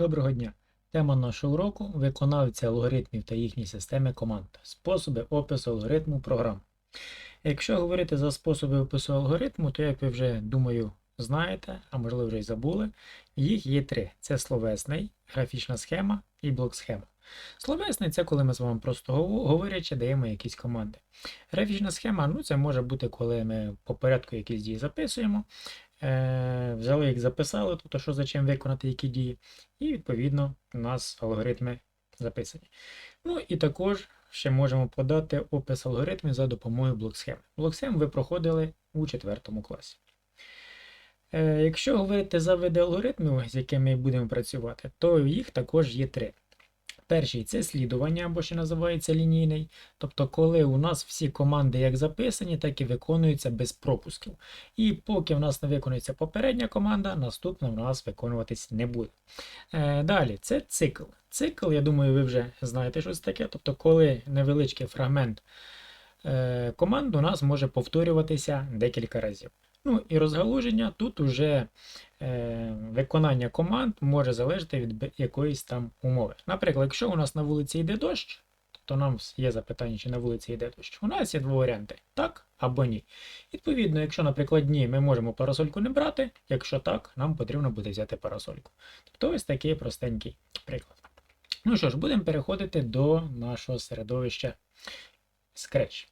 Доброго дня! Тема нашого уроку виконавці алгоритмів та їхні системи команд. Способи опису алгоритму програм. Якщо говорити за способи опису алгоритму, то, як ви вже думаю, знаєте, а можливо вже й забули, їх є три: це словесний, графічна схема і блок схема. Словесний це коли ми з вами просто говорячи даємо якісь команди. Графічна схема ну, це може бути, коли ми по порядку якісь дії записуємо. Е, взяли їх, записали, тобто що за чим виконати які дії, і відповідно у нас алгоритми записані. Ну і також ще можемо подати опис алгоритмів за допомогою блок-схем. Блок-схем ви проходили у 4 класі. Е, якщо говорити за види алгоритмів, з якими будемо працювати, то їх також є три. Перший це слідування, або ще називається лінійний. Тобто, коли у нас всі команди як записані, так і виконуються без пропусків. І поки в нас не виконується попередня команда, наступна в нас виконуватись не буде. Е, далі, це цикл. Цикл, я думаю, ви вже знаєте щось таке. Тобто, коли невеличкий фрагмент е, команд у нас може повторюватися декілька разів. Ну і розгалуження тут уже е, виконання команд може залежати від якоїсь там умови. Наприклад, якщо у нас на вулиці йде дощ, то нам є запитання, чи на вулиці йде дощ. У нас є два варіанти: так або ні. Відповідно, якщо, наприклад, ні, ми можемо парасольку не брати, якщо так, нам потрібно буде взяти парасольку. Тобто ось такий простенький приклад. Ну що ж, будемо переходити до нашого середовища Scratch.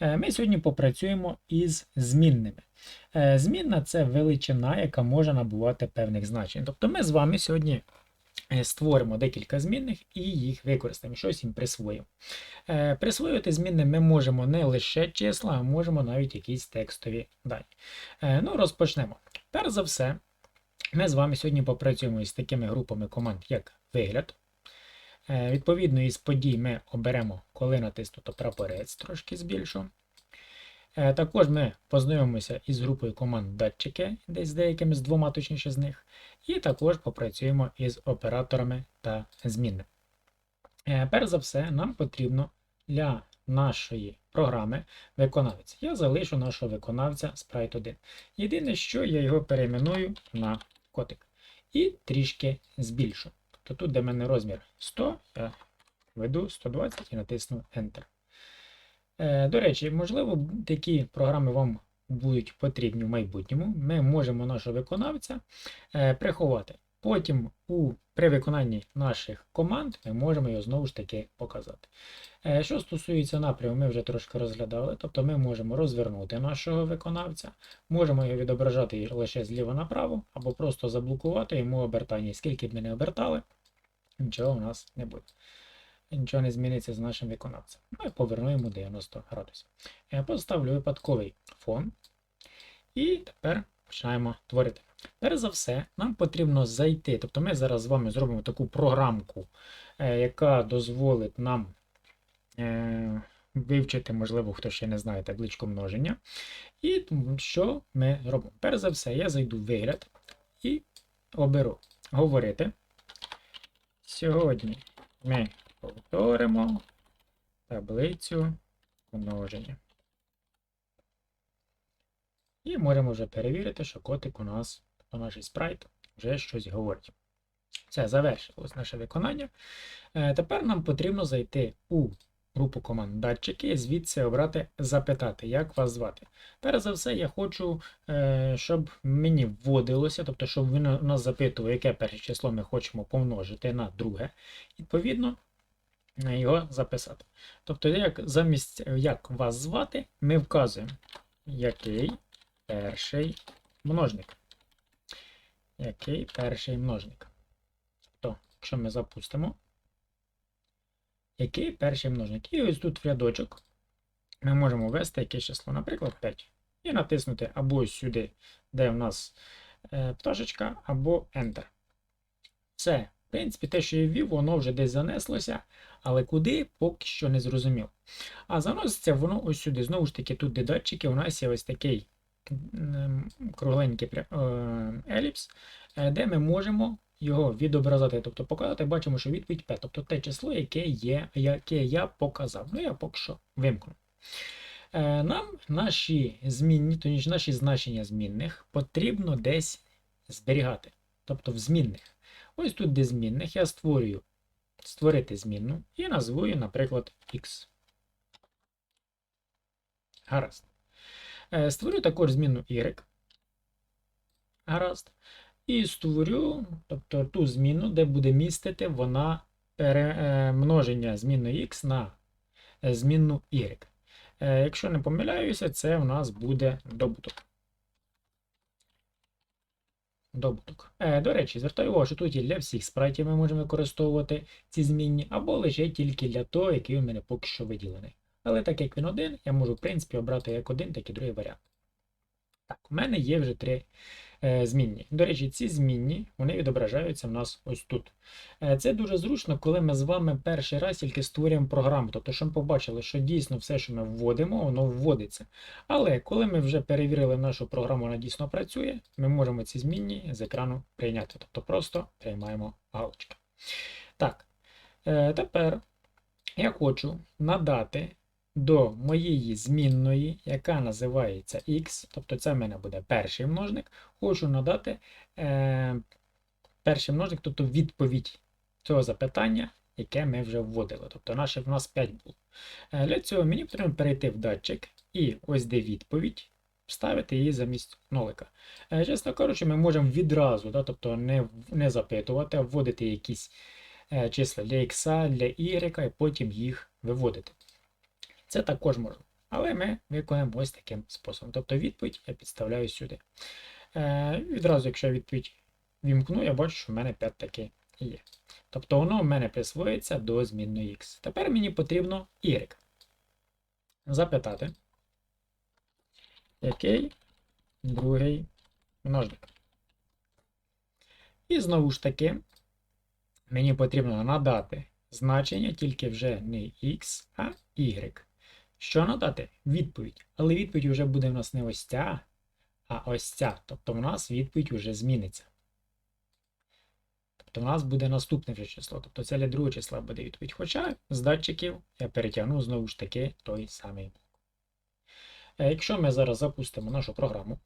Е, Ми сьогодні попрацюємо із змінними. Е, Змінна це величина, яка може набувати певних значень. Тобто ми з вами сьогодні е, створимо декілька змінних і їх використаємо, щось їм присвоїмо. Е, Присвоювати змінним ми можемо не лише числа, а можемо навіть якісь текстові дані. Ну, розпочнемо. Перш за все, ми з вами сьогодні попрацюємо із такими групами команд, як вигляд. Відповідно, із подій ми оберемо, коли натиснуто прапорець, трошки збільшу. Е, Також ми познайомимося із групою команд датчики, десь з деякими з двома точніше з них. І також попрацюємо із операторами та змінними. Е, Перш за все, нам потрібно для нашої програми виконавець. Я залишу нашого виконавця Sprite 1. Єдине, що я його перейменую на котик. І трішки збільшу. Тобто тут, де в мене розмір 100, я веду 120 і натисну Enter. Е, До речі, можливо, такі програми вам будуть потрібні в майбутньому. Ми можемо нашого виконавця е, приховати. Потім у, при виконанні наших команд ми можемо його знову ж таки показати. Е, Що стосується напряму, ми вже трошки розглядали. Тобто ми можемо розвернути нашого виконавця, можемо його відображати лише зліва направо, або просто заблокувати йому обертання. Скільки б ми не обертали, нічого у нас не буде. Нічого не зміниться з нашим виконавцем. Ну і поверну йому 90 градусів. Я поставлю випадковий фон. І тепер починаємо творити. Перш за все, нам потрібно зайти. Тобто ми зараз з вами зробимо таку програмку, е, яка дозволить нам е, вивчити, можливо, хто ще не знає табличку множення. І що ми робимо? Перш за все, я зайду в вигляд і оберу говорити. Сьогодні ми повторимо таблицю множення. І можемо вже перевірити, що котик у нас, тобто наш спрайт, вже щось говорить. Все, завершилось наше виконання. Е, Тепер нам потрібно зайти у групу команд датчики звідси обрати запитати, як вас звати. Перш за все, я хочу, е, щоб мені вводилося, тобто, щоб він у нас запитував, яке перше число ми хочемо помножити на друге. Відповідно, його записати. Тобто, як замість як вас звати, ми вказуємо, який перший множник. Який перший множник. Тобто, якщо ми запустимо, який перший множник. І ось тут в рядочок ми можемо ввести якесь число, наприклад, 5. І натиснути або сюди, де в нас е, пташечка, або Enter. Все. В принципі, те, що я ввів, воно вже десь занеслося, але куди поки що не зрозуміло. А заноситься воно ось сюди. Знову ж таки, тут де датчики, у нас є ось такий кругленький е, еліпс, е, де ми можемо його відобразити, тобто показати, бачимо, що відповідь P, тобто те число, яке, є, яке я показав. Ну, я поки що вимкну. Е, Нам наші змінні, точніше, наші значення змінних потрібно десь зберігати, тобто в змінних. Ось тут, де змінних, я створюю створити змінну і назву її, наприклад, x. Гаразд. Е, Створю також змінну y. Гаразд. І створю, тобто ту зміну, де буде містити вона перемноження змінну x на е, змінну y. Е, Якщо не помиляюся, це у нас буде добуток. Добуток. Е, До речі, звертаю увагу, що тут і для всіх спрайтів ми можемо використовувати ці змінні, або лише тільки для того, який у мене поки що виділений. Але так як він один, я можу, в принципі, обрати як один, так і другий варіант. Так, у мене є вже три змінні. До речі, ці змінні вони відображаються в нас ось тут. Е, це дуже зручно, коли ми з вами перший раз тільки створюємо програму. Тобто, щоб ми побачили, що дійсно все, що ми вводимо, воно вводиться. Але коли ми вже перевірили нашу програму, вона дійсно працює, ми можемо ці змінні з екрану прийняти. Тобто просто приймаємо галочки. Так, е, тепер я хочу надати до моєї змінної, яка називається x, тобто це в мене буде перший множник, хочу надати е, перший множник, тобто відповідь цього запитання, яке ми вже вводили. Тобто наше в нас 5 було. Е, для цього мені потрібно перейти в датчик і ось де відповідь. Вставити її замість нолика. Е, Чесно кажучи, ми можемо відразу, да, тобто не, не запитувати, а вводити якісь е, числа для x, для y, і потім їх виводити. Це також можна. Але ми виконуємо ось таким способом. Тобто відповідь я підставляю сюди. Е, Відразу, якщо я відповідь вімкну, я бачу, що в мене 5 таки є. Тобто воно в мене присвоїться до змінної x. Тепер мені потрібно y. Запитати, який другий множник. І знову ж таки, мені потрібно надати значення тільки вже не x, а y. Що надати? Відповідь. Але відповідь вже буде в нас не ось ця, а ось ця. Тобто в нас відповідь вже зміниться. Тобто в нас буде наступне вже число. Тобто це для другого числа буде відповідь. Хоча з датчиків я перетягну знову ж таки той самий блок. Е, Якщо ми зараз запустимо нашу програму,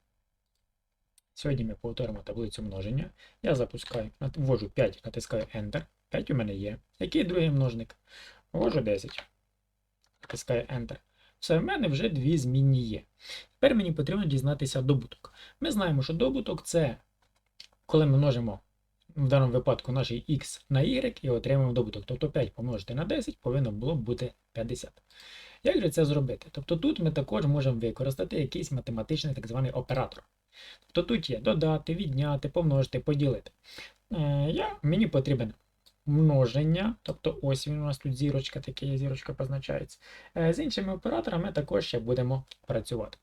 сьогодні ми повторимо таблицю множення. Я запускаю, ввожу 5, натискаю Enter. 5 у мене є. Який другий множник? Ввожу 10 натискаю Enter. Все, в мене вже дві змінні є. Тепер мені потрібно дізнатися добуток. Ми знаємо, що добуток це коли ми множимо в даному випадку наш x на y і отримаємо добуток. Тобто 5 помножити на 10 повинно було бути 50. Як же це зробити? Тобто тут ми також можемо використати якийсь математичний так званий оператор. Тобто тут є додати, відняти, помножити, поділити. Е, я, Мені потрібен множення, тобто ось він у нас тут зірочка, таке зірочка позначається. Е, З іншими операторами також ще будемо працювати.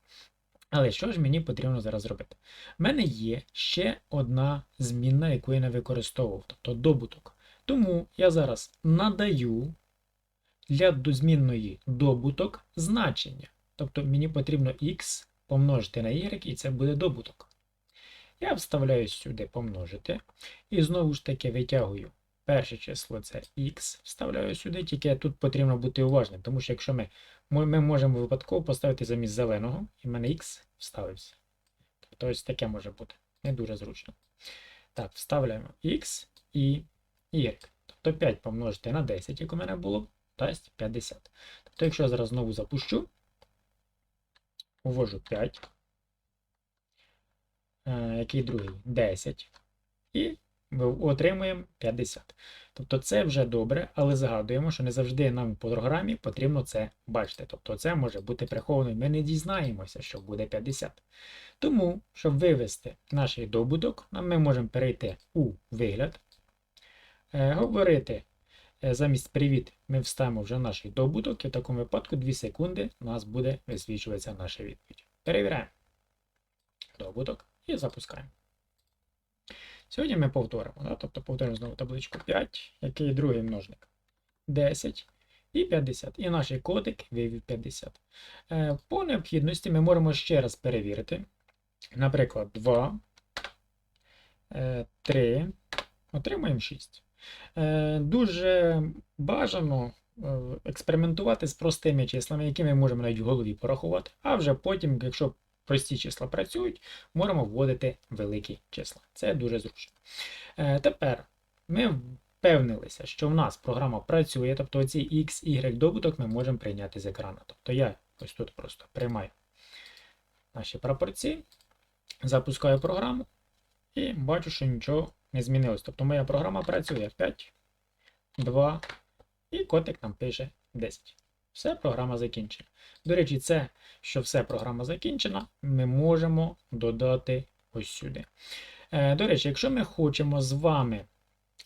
Але що ж мені потрібно зараз зробити? У мене є ще одна змінна, яку я не використовував, тобто добуток. Тому я зараз надаю для змінної добуток значення. Тобто мені потрібно x помножити на y, і це буде добуток. Я вставляю сюди помножити. І знову ж таки витягую Перше число це x, вставляю сюди, тільки тут потрібно бути уважним, тому що якщо ми ми можемо випадково поставити замість зеленого, і в мене x вставився. Тобто ось таке може бути. Не дуже зручно. Так, вставляємо x і y. Тобто 5 помножити на 10, як у мене було, дасть 50. Тобто, якщо я зараз знову запущу, увожу 5, е, який другий 10. І ми отримуємо 50. Тобто це вже добре, але згадуємо, що не завжди нам по програмі потрібно це бачити. Тобто це може бути приховано, ми не дізнаємося, що буде 50. Тому, щоб вивести наш добуток, ми можемо перейти у вигляд, е, говорити. е, Замість привіт ми вставимо вже наш добуток, і в такому випадку 2 секунди у нас буде висвічуватися наша відповідь. Перевіряємо добуток і запускаємо. Сьогодні ми повторимо. Да? Тобто повторимо знову табличку 5, який другий множник 10 і 50. І наш кодик вивів 50. Е, По необхідності ми можемо ще раз перевірити. Наприклад, 2, 3, отримаємо 6. Е, Дуже бажано е, експериментувати з простими числами, які ми можемо навіть в голові порахувати, а вже потім, якщо прості числа працюють, можемо вводити великі числа. Це дуже зручно. Е, Тепер ми впевнилися, що в нас програма працює, тобто оці X, Y добуток ми можемо прийняти з екрану. Тобто я ось тут просто приймаю наші прапорці, запускаю програму і бачу, що нічого не змінилось. Тобто моя програма працює 5, 2 і котик нам пише 10. Все, програма закінчена. До речі, це, що все програма закінчена, ми можемо додати ось сюди. Е, До речі, якщо ми хочемо з вами,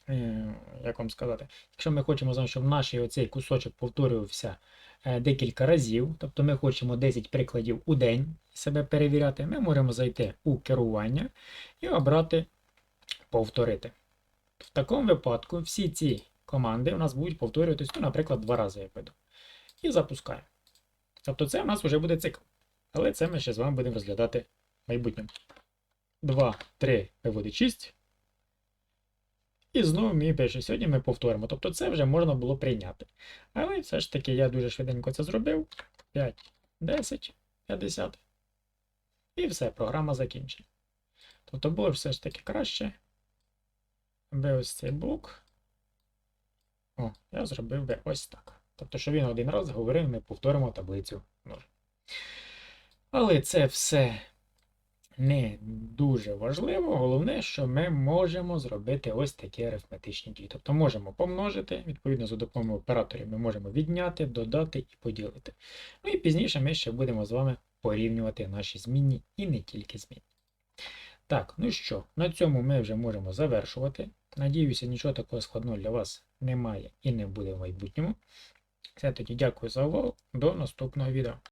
е, як вам сказати, якщо ми хочемо з вами, щоб наш оцей кусочок повторювався е, декілька разів, тобто ми хочемо 10 прикладів у день себе перевіряти, ми можемо зайти у керування і обрати повторити. В такому випадку всі ці команди у нас будуть повторюватись, ну, наприклад, два рази, як веду. І запускаємо. Тобто це у нас вже буде цикл. Але це ми ще з вами будемо розглядати в майбутньому. 2, 3 виводить 6. І знову мені пише, сьогодні ми повторимо. Тобто це вже можна було прийняти. Але все ж таки я дуже швиденько це зробив. 5, 10, 50. І все, програма закінчена. Тобто було все ж таки краще. Би ось цей блок. О, я зробив би ось так. Тобто, що він один раз говорив, ми повторимо таблицю множень. Але це все не дуже важливо. Головне, що ми можемо зробити ось такі арифметичні дії. Тобто можемо помножити, відповідно, за допомогою операторів ми можемо відняти, додати і поділити. Ну і пізніше ми ще будемо з вами порівнювати наші змінні і не тільки змінні. Так, ну що, на цьому ми вже можемо завершувати. Надіюся, нічого такого складного для вас немає і не буде в майбутньому. Все тоді дякую за увагу. До наступного відео.